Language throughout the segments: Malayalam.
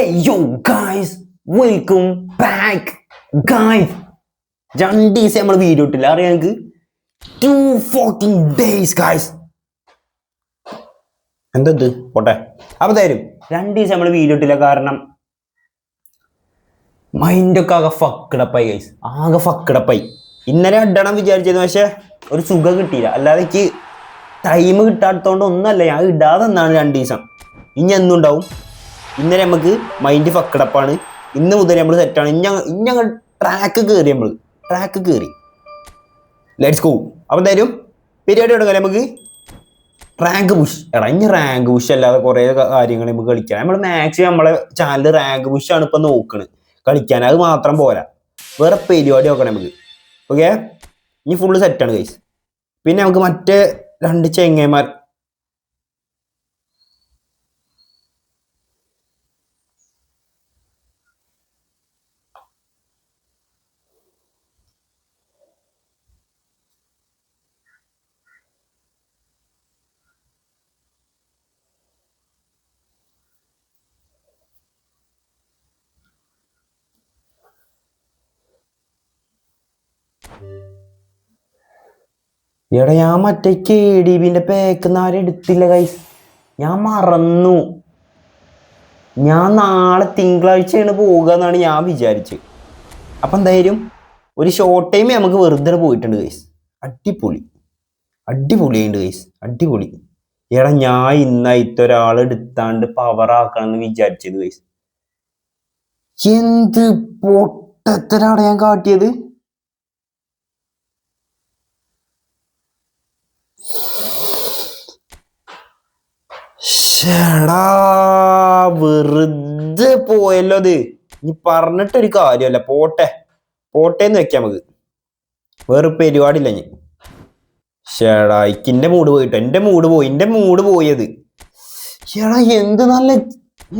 Hey യോ ഗായ്സ് വെൽക്കം ബാക്ക് ഗായ്സ് രണ്ട് ദിവസം നമ്മൾ വീഡിയോ ഇട്ടില്ല. അറിയാം ഞങ്ങൾക്ക് ടു ഫോർട്ടീൻ ഡേയ്സ് ഗായ്സ് എന്തത് പോട്ടെ. അപ്പോൾ തരും. രണ്ട് ദിവസം നമ്മൾ വീഡിയോ ഇട്ടില്ല. കാരണം മൈൻഡൊക്കെ ആകെ ഫക്കിടപ്പായി ഗൈസ് ആകെ ഫക്കിടപ്പായി ഇന്നലെ ഇടണം വിചാരിച്ചത് പക്ഷേ ഒരു സുഖം കിട്ടിയില്ല. അല്ലാതെ എനിക്ക് ടൈം കിട്ടാത്തതുകൊണ്ട് ഒന്നല്ല ഞാൻ ഇടാതെ എന്നാണ് രണ്ട് ദിവസം. ഇനി എന്നും ഉണ്ടാവും. ഇന്നലെ നമുക്ക് മൈൻഡ് ഫക്കടപ്പാണ് ഇന്ന് മുതൽ നമ്മൾ സെറ്റാണ് ഇന്ന ഇനി ഞങ്ങൾ ട്രാക്ക് കയറി നമ്മൾ ട്രാക്ക് കയറി ലെറ്റ്സ് ഗോ അപ്പം എന്തായാലും പരിപാടി തുടങ്ങാം നമുക്ക് റാങ്ക് പുഷ് എടാ ഇനി റാങ്ക് പുഷ് അല്ലാതെ കുറേ കാര്യങ്ങൾ നമുക്ക് കളിക്കാം. നമ്മൾ മാക്സിമം നമ്മളെ ചാനൽ റാങ്ക് പുഷ് ആണ് ഇപ്പം നോക്കണത് കളിക്കാൻ അത് മാത്രം പോരാ. വേറെ പരിപാടി നോക്കണം നമുക്ക് ഓക്കെ ഇനി ഫുള്ള് സെറ്റാണ് ഗൈസ് പിന്നെ നമുക്ക് മറ്റേ രണ്ട് ചെങ്ങന്മാർ എടാ ഞാൻ മറ്റേ കെ ഡി ബിന്റെ പേക്കുന്നാരെ എടുത്തില്ല കൈസ് ഞാൻ മറന്നു. ഞാൻ നാളെ തിങ്കളാഴ്ചയാണ് പോവുക എന്നാണ് ഞാൻ വിചാരിച്ചത് അപ്പം എന്തായാലും ഒരു ഷോർട്ട് ടൈമേ നമുക്ക് വെറുതെ പോയിട്ടുണ്ട് കൈസ് അടിപൊളി. അടിപൊളിയുണ്ട് കൈസ് അടിപൊളി. എടാ ഞാൻ ഇന്നായിട്ട് ഒരാൾ എടുത്താണ്ട് പവർ ആക്കണം എന്ന് വിചാരിച്ചത് കൈസ് എന്ത് പൊട്ടത്തരാണ് ഞാൻ കാട്ടിയത്? ശ്ശെടാ, വെറുതെ പോയല്ലോ അത് ഇനി പറഞ്ഞിട്ടൊരു കാര്യമല്ല പോട്ടെ. പോട്ടെ എന്ന് വെക്കാം നമുക്ക്. വേറെ പരിപാടിയില്ല ഞാൻ ചേടാ ഇക്കിന്റെ മൂഡ് പോയിട്ടോ. എന്റെ മൂഡ് പോയി. എന്റെ മൂഡ് പോയത്. ചേടാ എന്ത് നല്ല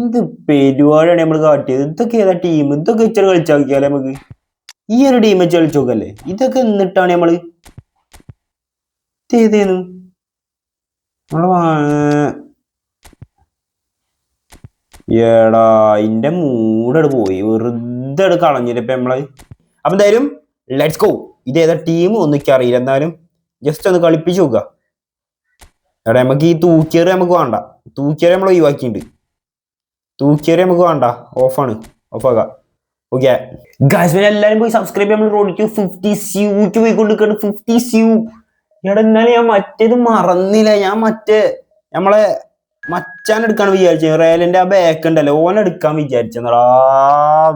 എന്ത് പരിപാടിയാണ് നമ്മൾ കാട്ടിയത്? ഇതൊക്കെ ഏതാ ടീം ഇതൊക്കെ ഇച്ചിരി കളിച്ചു നോക്കിയാലേ നമുക്ക്. ഈ ഒരു ടീം വെച്ച് കളിച്ചു നോക്കല്ലേ. ഇതൊക്കെ എന്നിട്ടാണ് നമ്മൾ ഇത് ഏതേന്നു നമ്മളെ ഏടാ ഇന്റെ മൂടട് പോയി. വെറുതെ എടു കളഞ്ഞില്ല ഇപ്പൊ നമ്മൾ? അപ്പൊ എന്തായാലും ലെറ്റ്സ് ഗോ ഇത് ഏതാ ടീം ഒന്നും എനിക്ക് അറിയില്ല. എന്നാലും ജസ്റ്റ് ഒന്ന് കളിപ്പിച്ച് നോക്കുക എടാ നമുക്ക് ഈ തൂക്കിയേറി നമുക്ക് വേണ്ട. തൂക്കിയേറി നമ്മൾ ഒഴിവാക്കിയിട്ടുണ്ട്. തൂക്കിയേറി നമുക്ക് വേണ്ട. ഓഫാണ് ഓഫാക്കാം ഓക്കെ ഗായ്സ് പിന്നെ പോയി സബ്സ്ക്രൈബ് നമ്മൾ റോഡിക്ക് ഫിഫ്റ്റി സ്യൂക്ക് പോയിക്കൊണ്ടിരിക്കുകയാണ് ഫിഫ്റ്റി സ്യൂ എടാ എന്നാലും ഞാൻ മറ്റേത് മറന്നില്ല. ഞാൻ മറ്റേ നമ്മളെ മച്ചാൻ എടുക്കാൻ വിചാരിച്ചു. റയലിന്റെ ആ ബാക്ക് ഉണ്ടല്ലോ. ഓൻ എടുക്കാൻ വിചാരിച്ചെന്നടാ.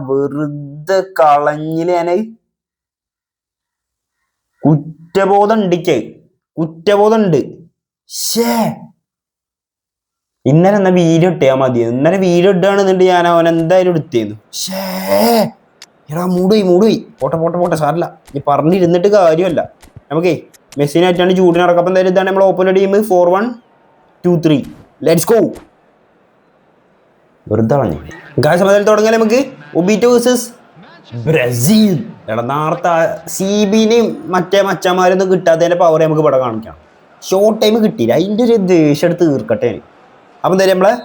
വെറുതെ കളഞ്ഞില്ല ഞാൻ. കുറ്റബോധം ഉണ്ടിക്ക് കുറ്റബോധം ഉണ്ട്. ഷേ ഇന്നലെ എന്നാ വീഡിയോ ഇട്ടാ മതി. ഇന്നലെ വീഡിയോ ഇടുകയാണെന്നുണ്ട് ഞാൻ അവൻ എന്തായാലും എടുത്തിരുന്നു ഷേ എടാ മൂടുപോയി പോട്ടെ പോട്ടെ പോട്ടെ. സാറില്ല നീ പറഞ്ഞിരുന്നിട്ട് കാര്യമല്ല. നമുക്കേ മെസ്സിനായിട്ടാണ് ചൂടിന് നടക്കാം അപ്പം എന്തായാലും ഇതാണ് നമ്മൾ open team four one two three let's go വെറുതെ ഗായ സമയത്തിൽ തുടങ്ങിയാൽ നമുക്ക്. ഒബീറ്റോ വേഴ്സസ് ബ്രസീൽ എടാ സി ബിനെയും മറ്റേ മച്ചന്മാരൊന്നും കിട്ടാത്തതിന്റെ പവർ നമുക്ക് ഇവിടെ കാണിക്കാം. ഷോർട്ട് ടൈം കിട്ടിയില്ല. അതിന്റെ ഒരു ദേഷ്യം എടുത്ത് തീർക്കട്ടെ. അപ്പം തരും നമ്മളെ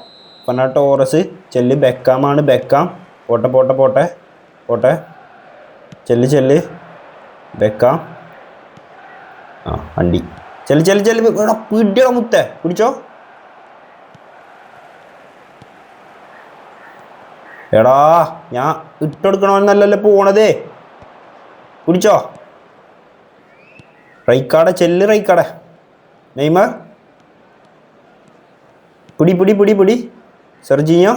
പറഞ്ഞാൽ ടോറസ് ചെല്ല് ബെക്കാമാണ് ബെക്കാം പോട്ടെ പോട്ടെ പോട്ടെ. പോട്ടെ. ചെല്ല് ചെല്ല്. ബെക്കാം ആ വണ്ടി ചെല്ല് ചെല്ല് ചെല്ല്. പിടിയോ മുത്തേ. പിടിച്ചോ? എടാ ഞാൻ ഇട്ടെടുക്കണമെന്നല്ലല്ലോ പോണതേ. കുടിച്ചോ? റൈക്കാടെ ചെല്ല് റൈക്കാടെ. നെയ്മർ? പിടി പിടി പിടി പിടി. സെർജിഞ്ഞോ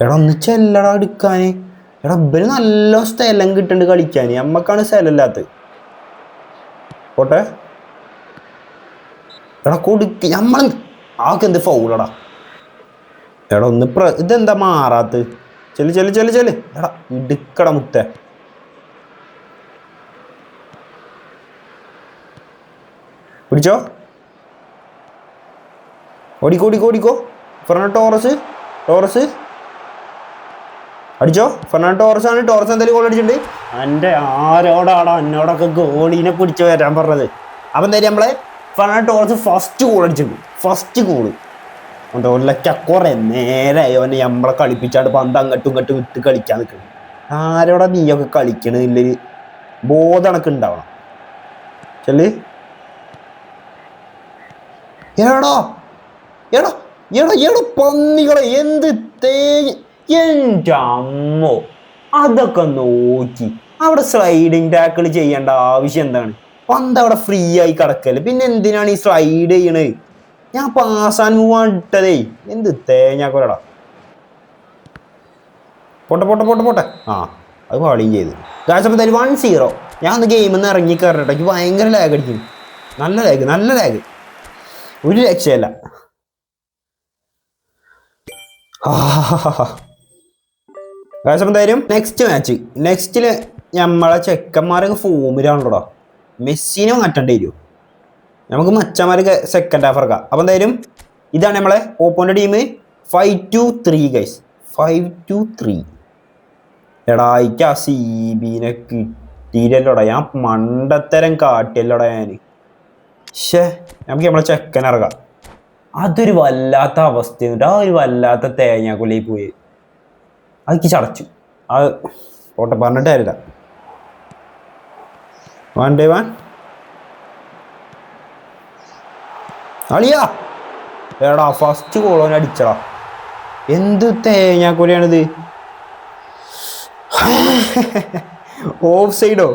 എടാ ഒന്ന് ചെല്ലടാ എടുക്കാന്. എടാ ഇവർ നല്ല സ്ഥലം കിട്ടുന്നുണ്ട് കളിക്കാൻ നമ്മക്കാണ് സ്ഥലമില്ലാത്തത് പോട്ടെ. എടാ കൊടുക്ക് നമ്മൾ ആക്കെന്ത് ഫൗളടാ എടാ? ഒന്ന് പ്ര ഇതെന്താ മാറാത്ത്? ചെൽ ചെൽ ചെൽ ചെൽ എടാ ഇടുക്കട മുത്ത. പിടിച്ചോ? ഓടിക്കോ ഓടിക്കോ ഓടിക്കോ. Fernando Torres Torres. അടിച്ചോ? ഫെർണാണ്ടോ ടോറസ് ആണ് ടോറസ് എന്തായാലും ഗോൾ അടിച്ചിട്ടുണ്ട്. എന്റെ ആരോടാടാ എന്നോടൊക്കെ ഗോളിനെ പിടിച്ച് വരാൻ പറഞ്ഞത്? അപ്പം എന്തായാലും നമ്മളെ ഫെർണാൻ ടോറസ് ഫസ്റ്റ് ഗോൾ അടിച്ചിട്ടുണ്ട് ഫസ്റ്റ് ഗോൾ എന്താ ഒല്ലക്ക കുറെ നേരെ അവനെ നമ്മളെ കളിപ്പിച്ചാണ്ട് പന്ത് അങ്ങോട്ടും ഇങ്ങോട്ടും വിട്ട് കളിക്കാൻ നിൽക്കുന്നു ആരോടാ നീയൊക്കെ കളിക്കണ ഇല്ലൊരു എനക്ക് ഉണ്ടാവണം ചെല്ല്. എടോ എടോ എടോ എടോ പന്നികളെ എന്ത് തേങ്ങ എന്റെ അമ്മോ. അതൊക്കെ നോക്കി. അവിടെ സ്ലൈഡിങ് ടാക്കിൾ ചെയ്യേണ്ട ആവശ്യം എന്താണ്? പന്ത് അവിടെ ഫ്രീ ആയി കിടക്കൽ. പിന്നെ എന്തിനാണ് ഈ സ്ലൈഡ് ചെയ്യണത് ഞാൻ പാസാൻ പോവാൻ ഇട്ടതേ. എന്ത് തേങ്ങാക്കൊരടാ. പോട്ടെ പോട്ടെ പോട്ടെ പോട്ടെ. ആ അത് പാളിയും ചെയ്തു. ഗായ്സ് അപ്പോൾ വൺ സീറോ ഞാൻ ഒന്ന് ഗെയിമിൽ നിന്ന് ഇറങ്ങി കയറട്ടെ എനിക്ക് ഭയങ്കര ലാഗ് അടിക്കും. നല്ല ലാഗ് നല്ല ലാഗ് ഒരു രക്ഷയല്ല. അപ്പോൾ എന്തായാലും നെക്സ്റ്റ് മാച്ച് നെക്സ്റ്റിൽ നമ്മളെ ചെക്കന്മാരൊക്കെ ഫോമിലാണല്ലോടാ മെസ്സിനെ മാറ്റേണ്ടി വരും. നമുക്ക് മച്ചമാര് സെക്കൻഡ് ഹാഫ് ഇറക്കാം. അപ്പോൾ എന്തായാലും ഇതാണ് നമ്മളെ ഓപ്പോന്റെ team five two three guys five two three എടാ എനിക്ക് ആ സി ബിനെ കിട്ടിയില്ലല്ലോടാ. ഞാൻ മണ്ടത്തരം കാട്ടിയല്ലോടാ ഞാൻ ഷേ നമുക്ക് നമ്മളെ ചെക്കൻ ഇറങ്ങാം അതൊരു വല്ലാത്ത അവസ്ഥ ആ ഒരു വല്ലാത്ത തേങ്ങാക്കുള്ളിൽ പോയി. അതൊക്കെ ചടച്ചു. അത് ഓട്ടെ പറഞ്ഞിട്ട് കാര്യമില്ല. വൺ ഡേ വൺ അളിയാ. എടാ ഫസ്റ്റ് കോളോൻ അടിച്ചടാ. എന്ത് തേങ്ങാക്കുലിയാണിത്? ഓഫ് സൈഡോ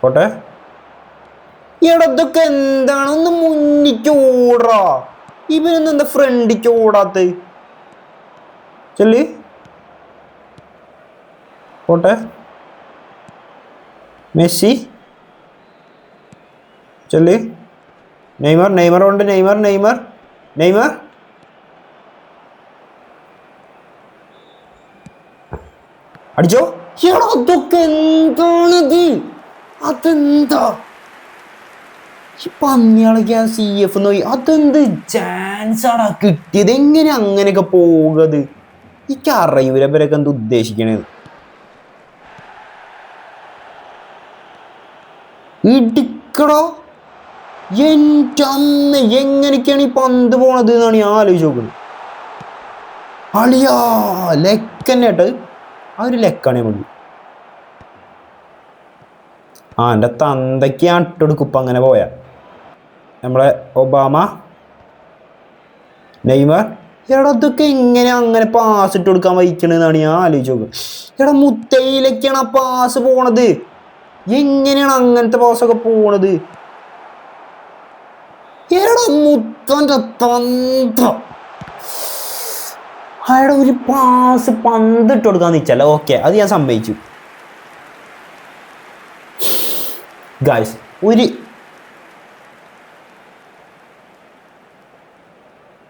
പോട്ടെ. ഇടത്തൊക്കെ എന്താണ്? ഒന്ന് മുന്നിക്ക് ഓടാ ഇവനൊന്നും എന്താ ഫ്രണ്ടിക്ക് ഓടാത്ത ചെല്ലി. പോട്ടെ. മെസ്സി? ചെല്ലി. നെയ്മർ നെയ്മർ ഉണ്ട്. Neymar Neymar. നെയ്മർ. അടിച്ചോ. എടാ അതൊക്കെ എന്താണിത്? അതെന്താ? ഈ പന്നികളൊക്കെ ആ സി എഫ് നോയി അതെന്ത് ചാൻസ് ആടാ കിട്ടിയത്? എങ്ങനെ അങ്ങനെയൊക്കെ പോകത്? എനിക്ക് അറിയൂല എന്ത് ഉദ്ദേശിക്കണത്. ഇടിക്കടോ? എന്റെ അമ്മ എങ്ങനെയൊക്കെയാണ് ഈ പന്ത് പോണത് എന്നാണ് ഞാൻ ആലോചിച്ച് നോക്കുന്നത് അളിയാ കേട്ടോ ആ ഒരു ലെക്കാണ് നമുക്ക് ആ എന്റെ തന്തയ്ക്ക് ഞാൻ അങ്ങനെ പോയാ. നമ്മളെ ഒബാമ നെയ്മർ എടാ ഇതൊക്കെ എങ്ങനെ അങ്ങനെ പാസ് ഇട്ട് കൊടുക്കാൻ വഹിക്കണെന്നാണ് ഞാൻ ആലോചിച്ച് നോക്കുന്നത് എടാ മുത്തയിലേക്കാണ് ആ പാസ് പോണത്. എങ്ങനെയാണ് അങ്ങനത്തെ പാസ് ഒക്കെ പോണത്? എടാ മുത്തന്റെ തന്ത്രം. അയാളുടെ ഒരു പാസ് പന്ത് ഇട്ട് കൊടുക്കാന്ന് വെച്ചല്ല. ഓക്കെ അത് ഞാൻ സമ്മതിച്ചു. ഗായ്സ് ഒരു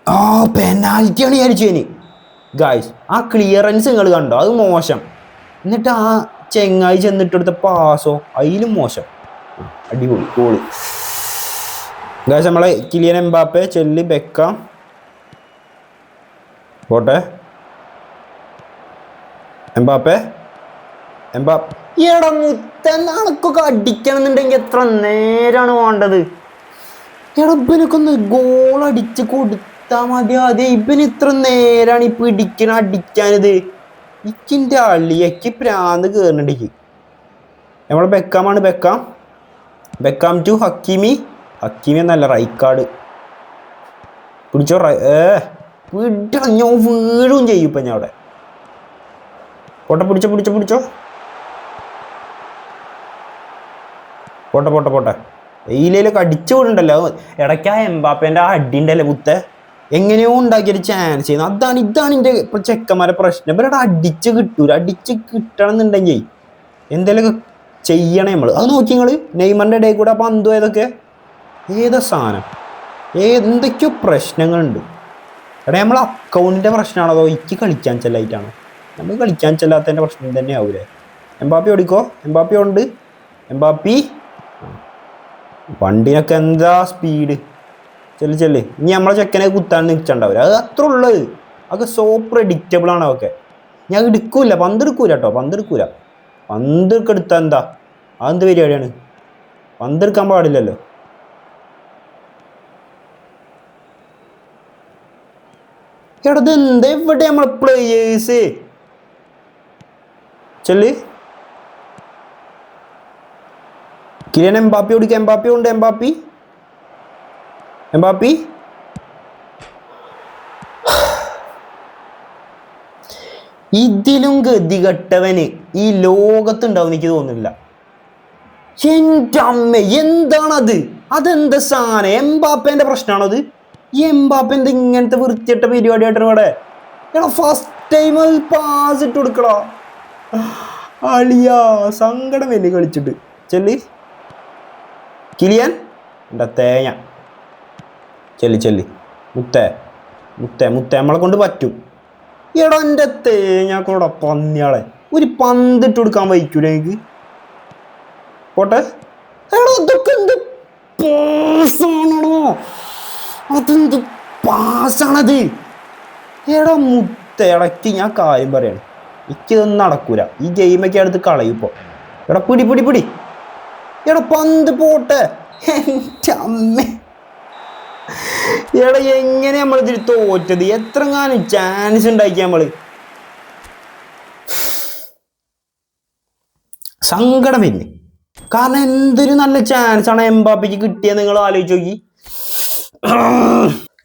ആ പെനാൽറ്റിയാണ് വിചാരിച്ചു ഇനി. ഗായ്സ് ആ ക്ലിയറൻസ് നിങ്ങൾ കണ്ടോ? അത് മോശം. എന്നിട്ട് ആ ചെങ്ങായി ചെന്നിട്ടെടുത്ത പാസോ? അതിലും മോശം. അടിപൊളി ഗോൾ ഗായ്സ് നമ്മളെ കിലിയൻ എംബാപ്പെ ചെല്ലി ബെക്ക. പോട്ടെ. എംബാപ്പെ എംബാ എടാ മുത്തൻ അണക്കൊക്കെ അടിക്കണമെന്നുണ്ടെങ്കിൽ എത്ര നേരാണ് വേണ്ടത്? എടാ ഇവനൊക്കെ ഒന്ന് ഗോൾ അടിച്ച് കൊടുത്താ മതി. അതെ ഇവന് ഇത്ര നേരാണ് ഈ പിടിക്കണ അടിക്കാനിത്? ഇക്കിന്റെ അള്ളിയക്ക് പ്രാന്ത് കയറുന്നുണ്ട് നമ്മളെ ബെക്കാമാണ് Beckham. Beckham to Hakimi. Hakimi എന്നല്ല റൈക്കാർഡ് പിടിച്ചോ റൈ ഏ വിടാ ഞാൻ വീഴും ചെയ്യും ഇപ്പം ഞാൻ അവിടെ. പോട്ടെ പിടിച്ചോ പിടിച്ചോ പിടിച്ചോ. പോട്ടെ പോട്ടെ പോട്ടെ. വെയിലേലൊക്കെ അടിച്ചു വിടുണ്ടല്ലോ. ഇടയ്ക്ക് ആ എംബാപ്പേന്റെ ആ അടിയുണ്ടല്ലേ കുത്തേ. എങ്ങനെയോ ഉണ്ടാക്കിയൊരു ചാൻസ് ചെയ്യുന്നു അതാണ് ഇതാണ് എന്റെ ഇപ്പൊ ചെക്കന്മാരെ പ്രശ്നം. ഇവരുടെ അടിച്ച് കിട്ടൂല. അടിച്ച് കിട്ടണം എന്നുണ്ടെങ്കിൽ എന്തെങ്കിലുമൊക്കെ ചെയ്യണേ നമ്മൾ അത് നോക്കി നിങ്ങൾ നെയ്മറിന്റെ ഇടയിൽ കൂടെ പന്ത് ഏതൊക്കെ? ഏതാ സാധനം? ഏതെന്തൊക്കെയോ പ്രശ്നങ്ങളുണ്ട്. എടാ നമ്മൾ അക്കൗണ്ടിന്റെ പ്രശ്നമാണോ അതോ ഇക്ക് കളിക്കാൻ ചെല്ലായിട്ടാണോ? നമ്മൾ കളിക്കാൻ ചെല്ലാത്തതിന്റെ പ്രശ്നം തന്നെ ആവൂലേ? എംബാപ്പി ഓടിക്കോ. എംബാപ്പി ഉണ്ട്. എംബാപ്പി. വണ്ടിനൊക്കെ എന്താ സ്പീഡ് ചെല്ല് ചെല്ല്. ഇനി നമ്മളെ ചെക്കനെ കുത്താൻ നിൽക്കണ്ടാവില്ല അത് അത്ര ഉള്ളത്. അതൊക്കെ സോ പ്രഡിക്റ്റബിൾ ആണ് അതൊക്കെ. ഞാൻ എടുക്കൂല. പന്ത് എടുക്കൂല കേട്ടോ പന്ത് എടുക്കൂല. പന്ത് ഒക്കെ എടുത്താൽ എന്താ? അതെന്ത് പരിപാടിയാണ്? പന്തെടുക്കാൻ പാടില്ലല്ലോ. എടത് എന്താ ഇവിടെ നമ്മളെ പ്ലേയേഴ്സ് ചെല്ല്. കിരൺ എംബാപ്പി ഓടിക്കുക എംബാപ്പി ഉണ്ട്. എംബാപ്പി. എംബാപ്പി? ഇതിലും ഗതികെട്ടവന് ഈ ലോകത്തുണ്ടാവും എനിക്ക് തോന്നുന്നില്ല. എന്റെ അമ്മ എന്താണത്? അതെന്താ സാധനം? എംബാപ്പേന്റെ പ്രശ്നമാണത് ഈ എംബാപ്പ എന്താ ഇങ്ങനത്തെ വൃത്തിയിട്ട പരിപാടിയായിട്ട് ഇവിടെ? ഫസ്റ്റ് ടൈം പാസ് ഇട്ട് കൊടുക്കടാ. അളിയാ സങ്കടം എന്നെ കളിച്ചിട്ട്. ചെല്ലി. കിലിയാൻ എന്റെ തേങ്ങ. ചെല്ലി ചെല്ലി. മുത്തേ മുത്തേ മുത്തേ. നമ്മളെ കൊണ്ട് പറ്റും. എടാ എന്റെ തേങ്ങ കൂടെ പന്നിയാളെ. ഒരു പന്തിട്ട് കൊടുക്കാൻ വഹിക്കൂല എനിക്ക്? പോട്ടെ. എടാ ഇതൊക്കെ എന്ത് പാസാണോ അതെന്ത് പാസാണത്? എടാ മുത്ത ഞാൻ കാര്യം പറയണം. എനിക്കിതൊന്നും നടക്കൂല. ഈ ഗെയിമൊക്കെ അടുത്ത് കളയും ഇപ്പോൾ എടാ പിടി പിടി പിടി. എടാ പന്ത് പോട്ടെ. എന്റെ അമ്മ. എടാ എങ്ങനെ നമ്മൾ ഇതിൽ തോറ്റത്? എത്ര കാലം ചാൻസ് ഉണ്ടാക്കി നമ്മൾ? സങ്കടം പിന്നെ കാരണം എന്തൊരു നല്ല ചാൻസ് ആണ് എംബാപ്പിക്ക് കിട്ടിയത് നിങ്ങൾ ആലോചിച്ച് നോക്കി.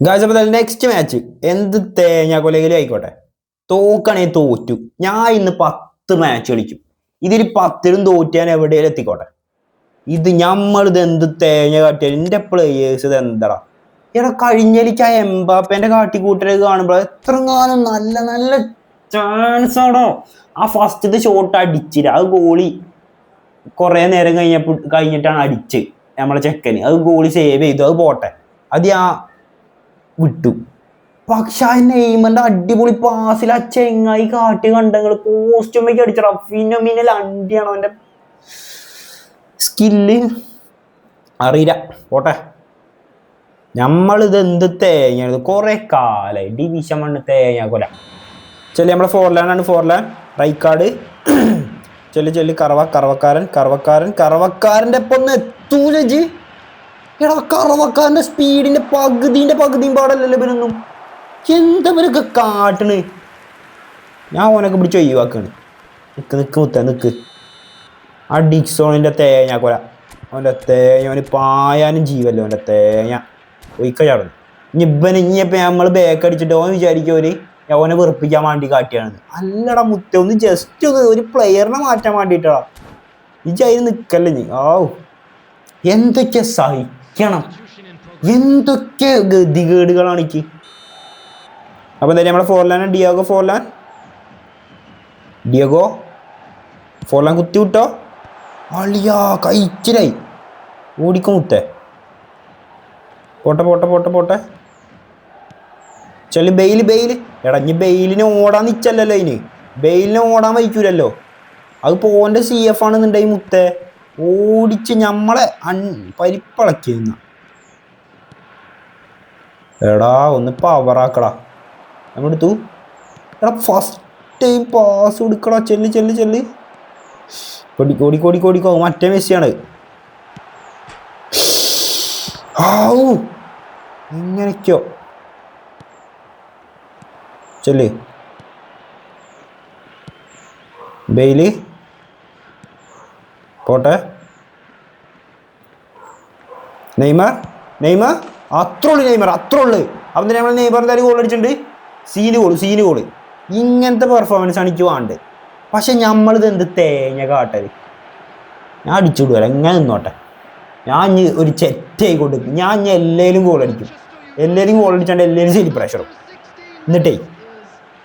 ഗാജപ്പോ നെക്സ്റ്റ് മാച്ച് എന്ത് തേങ്ങ കൊലയിലും ആയിക്കോട്ടെ. തോക്കണേ തോറ്റു. ഞാൻ ഇന്ന് പത്ത് മാച്ച് കളിക്കും. ഇതിൽ പത്തിലും തോറ്റാൻ എവിടെയും എത്തിക്കോട്ടെ. ഇത് ഞമ്മളിത് എന്ത് തേങ്ങ കാട്ടിയാലും എന്റെ പ്ലേയേഴ്സ് ഇത് എന്താടാ? എടാ കഴിഞ്ഞലിക്ക് ആ എംബാപ്പേന്റെ കാട്ടിക്കൂട്ടലൊക്കെ കാണുമ്പോൾ എത്രങ്ങാനും നല്ല നല്ല ചാൻസ് ആണോ ആ ഫസ്റ്റത്തെ ഷോട്ട് അടിച്ചില്ല. അത് ഗോളി കുറെ നേരം കഴിഞ്ഞപ്പോ കഴിഞ്ഞിട്ടാണ് അടിച്ച് നമ്മളെ ചെക്കന്. അത് ഗോളി സേവ് ചെയ്തു. അത് പോട്ടെ. അത് ആ വിട്ടു. പക്ഷെ ആ നെയ്മന്റെ അടിപൊളി പാസിൽ ആ ചെങ്ങായി കാട്ടി കണ്ടങ്ങൾ പോസ്റ്റുമൊക്കെ അടിച്ചടാ ഫിനോമിനൽ അണ്ടിയാണോ അവന്റെ സ്കില്ല് അറിയില്ല. പോട്ടെ. നമ്മളിത് എന്ത് തേങ്ങയാണ് കുറെ കാലായി. ഡിവിഷൻ മണ്ണ് തേങ്ങ കൊല. ചെല്ലി നമ്മളെ ഫോർ ഫോർലാൻ ആണ് ഫോർലാൻ റൈക്കാർഡ് ചെല്ലി ചെല്ലി. കറവ കറവക്കാരൻ കറവക്കാരൻ. കറവക്കാരന്റെ ഒപ്പം ഒന്ന് എത്തൂല ജി എടാ കറവക്കാരന്റെ സ്പീഡിന്റെ പകുതിന്റെ പകുതിയും പാടല്ലല്ലോ ഇവനൊന്നും. എന്താ ഇവരൊക്കെ കാട്ടണ്? ഞാൻ ഓനൊക്കെ പിടിച്ച് ഒഴിവാക്കാണ്. നിൽക്ക് നിൽക്ക് മുത്ത നിൽക്ക് ആ ഡിക്സോണിന്റെ തേങ്ങ കൊല. അവന്റെ തേങ്ങ അവന് പായാനും ജീവല്ലോ അവന്റെ തേങ്ങ. ഒഴിക്ക ചാടുന്നു ഇനി ഇനിയിപ്പോൾ നമ്മൾ ബാക്ക് അടിച്ചിട്ട് ഓൻ വിചാരിക്കും ഒരു ഓനെ വെറുപ്പിക്കാൻ വേണ്ടി കാട്ടിയാണ് അല്ലടാ മുത്ത ഒന്ന് ജസ്റ്റ് ഒന്ന് ഒരു പ്ലെയറിനെ മാറ്റാൻ വേണ്ടിയിട്ടാ ഇജ് അതിന് നിൽക്കല്ലേ നീ? ഓ എന്തൊക്കെ സഹിക്കണം. എന്തൊക്കെ ഗതികേടുകളാണ് എനിക്ക് അപ്പൊ എന്തായാലും നമ്മളെ Forlan Diego Forlan. Diego Forlan കുത്തി വിട്ടോ? അളിയാ കഴിച്ചിലായി ഓടിക്കും മുത്തേ. പോട്ടെ പോട്ടെ പോട്ടെ പോട്ടെ. ചെല്ലു ബെയിൽ ബെയിൽ. എടാ ഇനി ബെയിലിന് ഓടാൻ നിച്ചല്ലല്ലോ ഇനി. ബെയിലിന് ഓടാൻ വഹിക്കൂലല്ലോ അത് പോന്റെ സി എഫ് ആണെന്നുണ്ടെങ്കിൽ മുത്തേ. ഓടിച്ച് നമ്മളെ അൺ പരിപ്പളക്കി നിന്ന എടാ ഒന്ന് പവറാക്കടാ നമ്മളെടുത്തു എടാ ഫസ്റ്റ് ടൈം പാസ് കൊടുക്കടാ. ചെല്ല് ചെല്ല് ചെല്ല്. കൊടി കോടി കോടിക്കോ മറ്റേ മെസ്സിയാണ്. ആവൂ എങ്ങനെയൊക്കെയോ ചൊല്ലി. ബെയിൽ. പോട്ടെ. Neymar Neymar. അത്ര ഉള്ളു നെയ്മർ അത്ര ഉള്ളു അപ്പം നമ്മൾ നെയ്മർ എന്തായാലും ഗോൾ അടിച്ചിട്ടുണ്ട്? സീന് ഗോൾ സീന് ഗോൾ ഇങ്ങനത്തെ പെർഫോമൻസ് ആണ് എനിക്ക് വേണ്ടത്. പക്ഷെ നമ്മളിത് എന്ത് തേങ്ങ കാട്ടൽ ഞാൻ അടിച്ചുവിടുവല്ല എങ്ങനെ നിന്നോട്ടെ. ഞാൻ ഒരു ചെറ്റായി കൊടുക്കും ഞാൻ ഇനി എല്ലാവരും ഗോളടിക്കും എല്ലാവരും ഗോളടിച്ചാണ്ട് എല്ലാവരും സെലിബ്രേഷനും എന്നിട്ടേ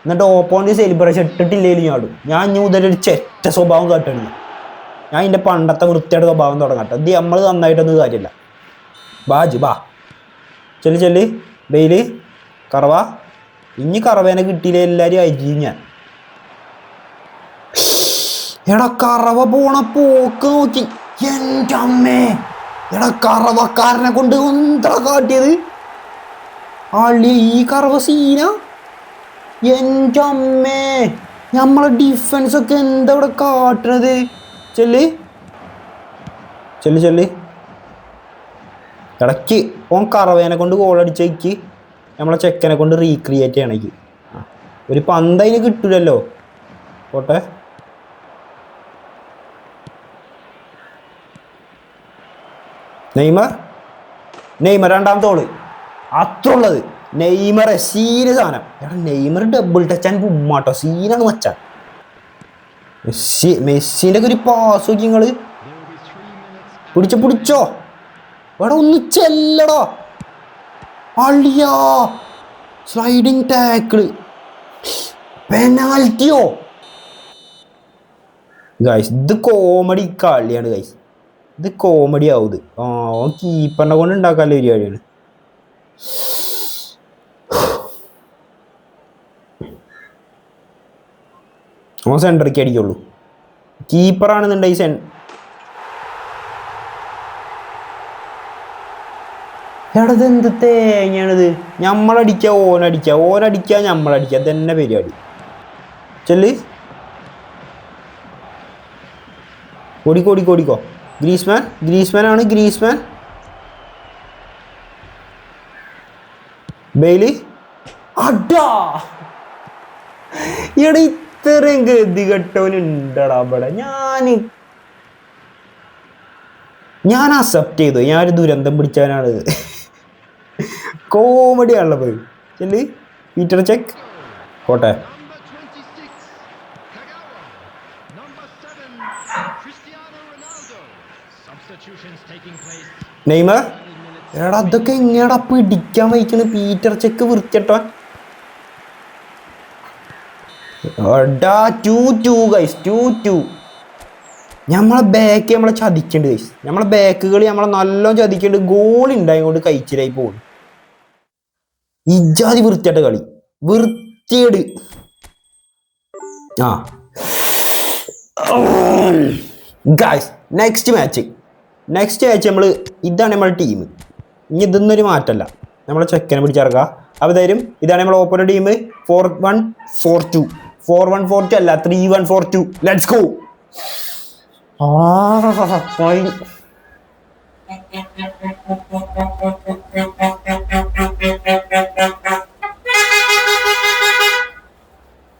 എന്നിട്ട് ഓപ്പോണ്ട് സെലിബ്രേഷൻ ഇട്ടിട്ടില്ലെങ്കിലും ഞാൻ ആടും ഞാൻ ഇനി മുതൽ ഒരു ചെറ്റ സ്വഭാവം കാട്ടണില്ല ഞാൻ. എന്റെ പണ്ടത്തെ വൃത്തിയുടെ സ്വഭാവം തുടങ്ങട്ടെ. ഇത് നമ്മൾ നന്നായിട്ടൊന്നും കാര്യമില്ല. ബാജ് ബാ. ചെല്ലു ചെല്ല്. ബെയിൽ കറവ. ഇനി കറവേനെ കിട്ടിയില്ല എല്ലാവരും അരിയും ഞാൻ. എടാ കറവ പോണ പോക്ക് നോക്കി. എന്റെ അമ്മേ. എടാ കറവക്കാരനെ കൊണ്ട് എന്താ കാട്ടിയത്. ആളി ഈ കറവ സീന? എന്റെ അമ്മേ നമ്മളെ ഡിഫൻസ് ഒക്കെ എന്താ ഇവിടെ കാട്ടണത്? ചെല്ല്. ചെല്ല് ചെല്ല്. ഇടയ്ക്ക് ഓൻ കറവേനെ കൊണ്ട് ഗോൾ അടിച്ചേക്ക് നമ്മളെ ചെക്കനെ കൊണ്ട് റീക്രിയേറ്റ് ചെയ്യണേക്ക്. ഒരു പന്ത് അതിന് കിട്ടൂലല്ലോ. പോട്ടെ. നെയ്മർ. നെയ്മർ രണ്ടാമത്തെ ഗോൾ അത്ര ഉള്ളത് നെയ്മർ സീന് സാധനം. എടാ നെയ്മർ ഡബിൾ ടച്ച് ആൻഡ് ഉമ്മാട്ടോ സീനാണ് മച്ചാൻ മെസ്സി മെസ്സിന്റെ ഒരു പാസ് നോക്കി നിങ്ങൾ. പിടിച്ചോ പിടിച്ചോ. എടാ ഒന്ന് ചെല്ലടോ. അളിയാ. സ്ലൈഡിങ് ടാക്കിൾ പെനാൽറ്റിയോ ഗൈസ് ഇത് കോമഡി കളിയാണ് ഗൈസ് ഇത് കോമഡി ആവും ഇത്. ആ കീപ്പറിനെ കൊണ്ട് ഉണ്ടാക്കാനുള്ള പരിപാടിയാണ് ഓ സെന്ററിക്ക് അടിക്കുള്ളൂ. കീപ്പറാണെന്നുണ്ടെങ്കിൽ സെൻ എടത് എന്ത് തേങ്ങയാണിത്? ഞമ്മളടിക്ക ഓനടിക്കുക ഓനടിക്കുക ഞമ്മളടിക്ക തന്നെ പരിപാടി. ചെല്ല്. ഓടിക്കോ. ഗ്രീസ്മാൻ ഗ്രീസ്മാൻ ആണ് ഗ്രീസ്മാൻ ബെയിലി അടാ. എടാ ഇത്രയും ഗതി കെട്ടവനുണ്ടടാ ഇവിടെ ഞാൻ ഞാൻ അക്സെപ്റ്റ് ചെയ്തു ഞാനൊരു ദുരന്തം പിടിച്ചവനാണ്. കോമഡി ആണല്ലോ പോയി ചെല്ല് പീറ്റർ ചെക്ക് കോട്ടെ നെയ്മർ? എടാ അതൊക്കെ എങ്ങനെയാടാ പിടിക്കാൻ വയ്ക്കണ്? Peter Cech വൃത്തിട്ടോ two two guys two two നമ്മളെ ബാക്ക് നമ്മളെ ചതിക്കണ്ട് ഗൈസ് നമ്മളെ ബാക്ക് കളി നമ്മളെ നല്ലോണം ചതിക്കണ്ട് ഗോൾ ഉണ്ടായി കൊണ്ട് കഴിച്ചിലായി പോകും ഇജാതി വൃത്തിയായിട്ട് കളി. വൃത്തിയേട്. ആ. ഗായ്സ് നെക്സ്റ്റ് മാച്ച് നെക്സ്റ്റ് ആഴ്ച നമ്മൾ ഇതാണ് നമ്മുടെ ടീം ഇനി ഇതൊന്നൊരു മാറ്റമല്ല നമ്മളെ ചെക്കനെ പിടിച്ചിറക്കുക. അപ്പോൾ തരും ഇതാണ് നമ്മളെ open team four one four two four one four two അല്ല three one four two let's go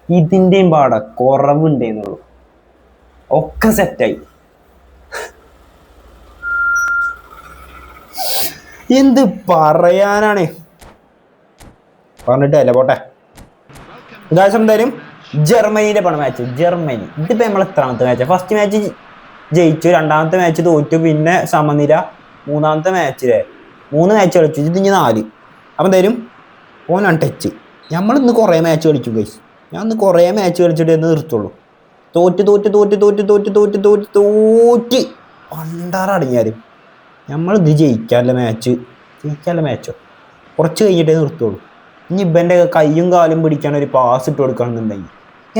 ഇതിന്റെയും പാട കുറവുണ്ടേന്നുള്ളൂ. ഒക്കെ സെറ്റായി എന്ത് പറയാനാണ്? പറഞ്ഞിട്ടല്ല പോട്ടെ. ഗായ്സ് എന്തായാലും ജർമ്മനിയുടെ പണം മാച്ച് ജർമ്മനി. ഇതിപ്പോ നമ്മൾ എത്രാമത്തെ മാച്ച് ഫസ്റ്റ് മാച്ച് ജയിച്ചു രണ്ടാമത്തെ മാച്ച് തോറ്റു പിന്നെ സമനില മൂന്നാമത്തെ മാച്ചിലെ മൂന്ന് മാച്ച് കളിച്ചു ഇത് ഇനി നാല്. അപ്പം എന്തായാലും ഓനാണ് ടച്ച് നമ്മൾ ഇന്ന് കുറേ മാച്ച് കളിച്ചു ഗൈസ് ഞാൻ ഇന്ന് കുറേ മാച്ച് കളിച്ചിട്ട് എന്ന് നിർത്തുള്ളൂ. തോറ്റ് തോറ്റ് തോറ്റ് തോറ്റ് തോറ്റ് തോറ്റ് തോറ്റ് തോറ്റ് പണ്ടാറടങ്ങിയാലും നമ്മൾ ഇത് ജയിക്കാനുള്ള മാച്ച് ജയിക്കാനുള്ള മാച്ചോ കുറച്ച് കഴിഞ്ഞിട്ടേ നിർത്തുള്ളൂ. ഇനി ഇവന്റെ കയ്യും കാലും പിടിക്കാൻ ഒരു പാസ് ഇട്ട് കൊടുക്കണമെന്നുണ്ടെങ്കിൽ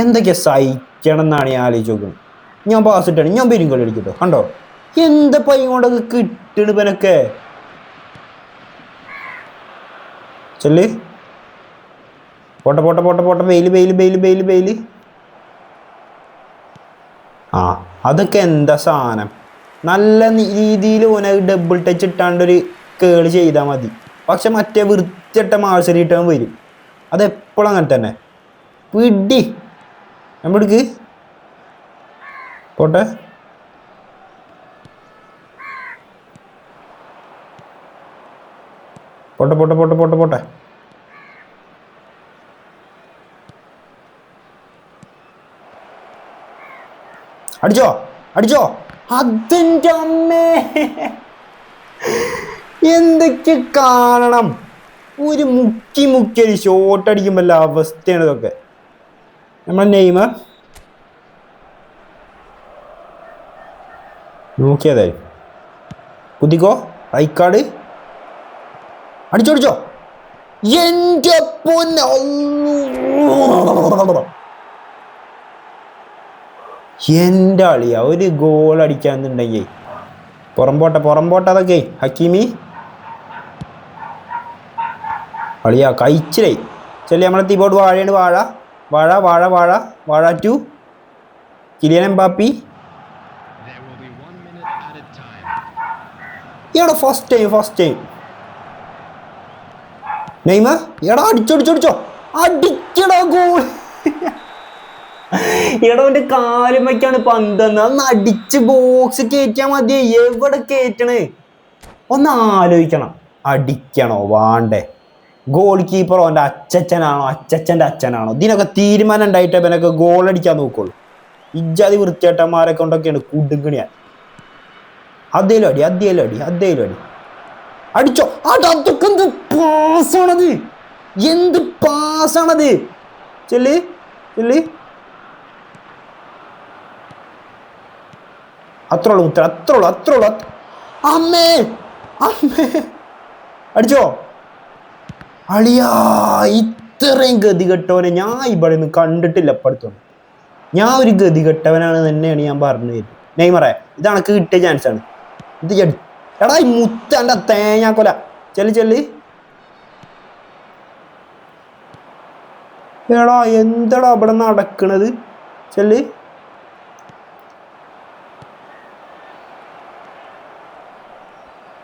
എന്തൊക്കെ സഹിക്കണം എന്നാണ് ഞാൻ ആലോചിച്ച് നോക്കുന്നത്. ഞാൻ പാസ് ഇട്ടാണ്. ഞാൻ പെരും കളി അടിക്കട്ടോ കണ്ടോ? എന്താ പൈ കൊണ്ടൊക്കെ കിട്ടണ് ഇവനൊക്കെ? ചെല്ല്. പോട്ടെ പോട്ടെ പോട്ടെ പോട്ടെ. വെയിൽ വെയിൽ വെയിൽ വെയിൽ വെയിൽ ആ അതൊക്കെ എന്താ സാധനം? നല്ല രീതിയിൽ ഓന ഡബിൾ ടച്ച് ഇട്ടാണ്ടൊരു കേൾ ചെയ്താൽ മതി. പക്ഷെ മറ്റേ വൃത്തിയിട്ട മാഴ്സറി ഇട്ടാൻ വരും. അതെപ്പോഴും അങ്ങനെ തന്നെ. പിടി. നമ്മടുക്ക് പോട്ടെ. പോട്ടെ പോട്ടെ പോട്ടെ പോട്ടെ പോട്ടെ. അടിച്ചോ? അടിച്ചോ? അതിന്റെ അമ്മേ. എന്തൊക്കെ കാണണം? ഒരു മുക്കി മുക്കി ഒരു ഷോട്ട് അടിക്കുമ്പോൾ അവസ്ഥയാണ് ഇതൊക്കെ. നമ്മളെ നെയ്മർ. നോക്കിയതായി. കുതിക്കോ റൈക്കാർഡ് അടിച്ചോടിച്ചോ. എന്റെ പൊന്നെ. എന്റെ അളിയ ഒരു ഗോൾ അടിക്കാന്നുണ്ടെങ്കിൽ. പുറമ്പോട്ട പുറമ്പോട്ട അതൊക്കെ ഹക്കീമി. അളിയ കഴിച്ചില്ലേ ചെല്ലി നമ്മളെ തീപോട്ട് വാഴയാണ് വാഴ. വാഴ വാഴ വാഴ വാഴ ടു കിലിയൻ time. എടാ first time first time Neymar എടാ അടിച്ചോടിച്ചോടിച്ചോ അടിക്കടാ ഗോൾ കാലും കാലുമൊക്കെയാണ് പന്തെന്ന്. അന്ന് അടിച്ച് ബോക്സ് കയറ്റിയാ മതി. എവിടെ കയറ്റണേ ഒന്ന് ആലോചിക്കണം. അടിക്കണോ? വാണ്ടേ. ഗോൾ കീപ്പറോ അവന്റെ അച്ചച്ചനാണോ അച്ചച്ചന്റെ അച്ഛനാണോ? ഇതിനൊക്കെ തീരുമാനം ഉണ്ടായിട്ട് ഇവനൊക്കെ ഗോൾ അടിക്കാൻ നോക്കുള്ളൂ. ഇജ്ജാതി വൃത്തിയേട്ടന്മാരെ കൊണ്ടൊക്കെയാണ് കുടുങ്ങണിയാൻ അതേലും അടി അതേലും അടി അതേലും അടി. അടിച്ചോ. അടാ, അതൊക്കെ എന്ത് പാസ്സാണത് എന്ത് പാസ്സാണത് ചെല്ലി ചെല്ല്. അത്രോളൂ ഉത്തരം അത്രയുള്ളൂ അത്രയുള്ള. അമ്മേ അമ്മേ. അടിച്ചോ? അളിയാ ഇത്രയും ഗതി കെട്ടവനെ ഞാൻ ഇവിടെ നിന്ന് കണ്ടിട്ടില്ല ഇപ്പടുത്തൊന്നും. ഞാൻ ഒരു ഗതി കെട്ടവനാണ് തന്നെയാണ് ഞാൻ പറഞ്ഞു തരുന്നത് നെയ്മറേ ഇതാണ് കിട്ടിയ ചാൻസ് ആണ്. ഇത് ചെടി എടാ ഈ മുത്തന്റെ കൊല ചെല്ലി ചെല്ലി. എടാ എന്തടാ ഇവിടെ നടക്കണത്? ചെല്ല്.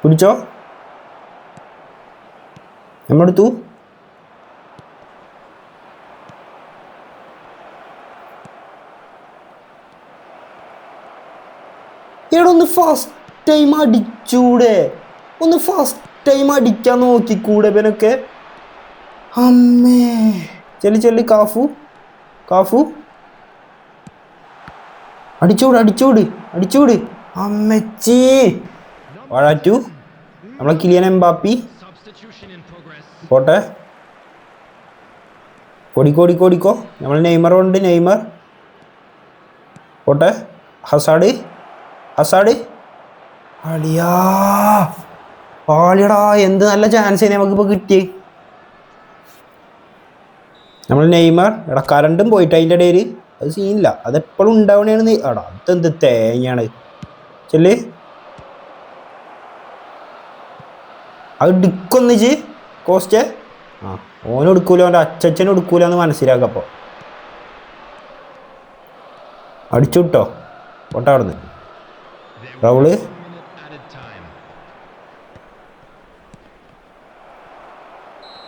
പിടിച്ചോ നമ്മടുത്തു. എടാ ഒന്ന് ഫസ്റ്റ് ടൈം അടിച്ചൂടെ. ഒന്ന് ഫസ്റ്റ് ടൈം അടിക്കാൻ നോക്കിക്കൂടെ ഇവനൊക്കെ. അമ്മേ. ചെല്ലി ചെല്ലി കാഫു. കാഫു. അടിച്ചൂട് അടിച്ചൂട് അടിച്ചൂട്. അമ്മച്ചി. വാഴാറ്റു. നമ്മളെ കിലിയൻ എംബാപ്പി. പോട്ടെ. ഓടിക്കോ ഓടിക്കോ ഓടിക്കോ നമ്മൾ നെയ്മർ ഉണ്ട് നെയ്മർ. പോട്ടെ. ഹസാഡ്. ഹസാഡ്. അളിയാ. ആളിയടാ എന്ത് നല്ല ചാൻസ് നമുക്കിപ്പോൾ കിട്ടി നമ്മൾ നെയ്മർ എടാ കറണ്ടും പോയിട്ട് അതിന്റെ ഇടയിൽ അത് സീനില്ല അതെപ്പോഴും ഉണ്ടാവണേണ് നീ എടാ അതെന്ത് തേങ്ങയാണ്. ചെല്ല്. അത് ഡിക്കൊന്നിച്ച് കോസ്റ്റ്. ആ. ഓനും എടുക്കൂല അവന്റെ അച്ഛനും എടുക്കൂല എന്ന് മനസ്സിലാക്കപ്പോൾ അടിച്ചു വിട്ടോ. പോട്ടെ അവിടെ നിന്ന് റൗൾ.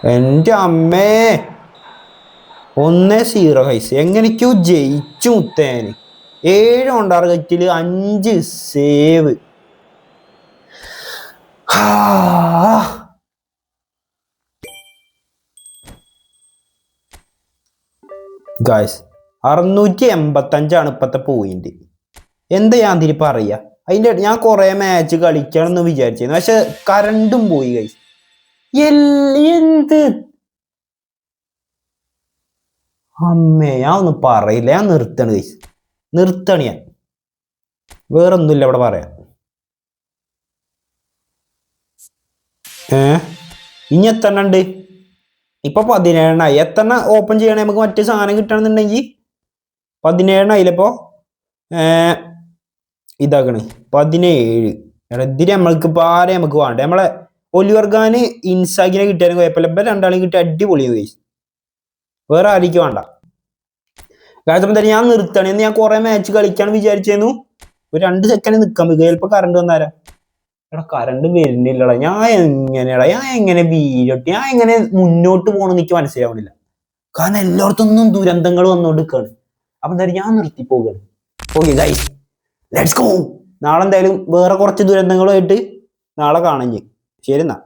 എന്റെ അമ്മേ. ഒന്നേ സീറോ ഹൈസ് എങ്ങനെയൊക്കെയോ ജയിച്ചു മുത്തേന്. ഏഴ് ഉണ്ടാറ് കറ്റിൽ അഞ്ച് സേവ് ഗായ്സ് അറുന്നൂറ്റി എൺപത്തഞ്ചാണ് ഇപ്പോഴത്തെ പോയിന്റ് എന്താ ഞാൻ തിരി പറയുക അതിന്റെ ഞാൻ കുറേ മാച്ച് കളിക്കണം എന്ന് വിചാരിച്ചിരുന്നു. പക്ഷെ കറണ്ടും പോയി ഗൈസ് എന്ത്? അമ്മേ ഞാൻ ഒന്നും പറയില്ല. ഞാൻ നിർത്തണ് ഗൈസ് നിർത്തണ ഞാൻ. വേറൊന്നുമില്ല ഇവിടെ പറയാൻ. ഏ? ഇനി എത്രണ്ണം ഉണ്ട്? ഇപ്പൊ പതിനേഴെണ്ണായി. എത്രണ്ണ ഓപ്പൺ ചെയ്യണേ? നമുക്ക് മറ്റേ സാധനം കിട്ടണമെന്നുണ്ടെങ്കിൽ പതിനേഴെണ്ണായില്ലപ്പോ ഇതാക്കണ്. പതിനേഴ്. ഇതിന് നമ്മൾക്ക് ഇപ്പൊ ആരെ നമുക്ക് വേണ്ട? നമ്മളെ ഒലിവർഗാന് ഇൻസാഗിനെ കിട്ടിയാലും കുഴപ്പമില്ല. ഇപ്പൊ രണ്ടാളും കിട്ടിയ അടിപൊളി വേറെ ആരിക്കും വേണ്ട. കാരണം തന്നെ ഞാൻ നിർത്തണെന്ന് ഞാൻ കുറെ മാച്ച് കളിക്കാൻ വിചാരിച്ചേന്നു. ഒരു രണ്ട് സെക്കൻഡ് നിക്കാൻ ചിലപ്പോ കറണ്ട് വന്നാരാ? എടാ കറണ്ട് വരുന്നില്ലടാ. ഞാൻ എങ്ങനെയാടാ ഞാൻ എങ്ങനെ വീരട്ട് ഞാൻ എങ്ങനെ മുന്നോട്ട് പോകണമെന്ന് എനിക്ക് മനസ്സിലാവണില്ല. കാരണം എല്ലായിടത്തൊന്നും ദുരന്തങ്ങൾ വന്നുകൊണ്ടിരിക്കുകയാണ്. അപ്പൊ എന്തായാലും ഞാൻ നിർത്തി പോകുകയാണ് ഓക്കെ ഗൈസ് ലെറ്റ്സ് ഗോ നാളെ എന്തായാലും വേറെ കുറച്ച് ദുരന്തങ്ങളുമായിട്ട് നാളെ കാണാൻ ശരി എന്നാ.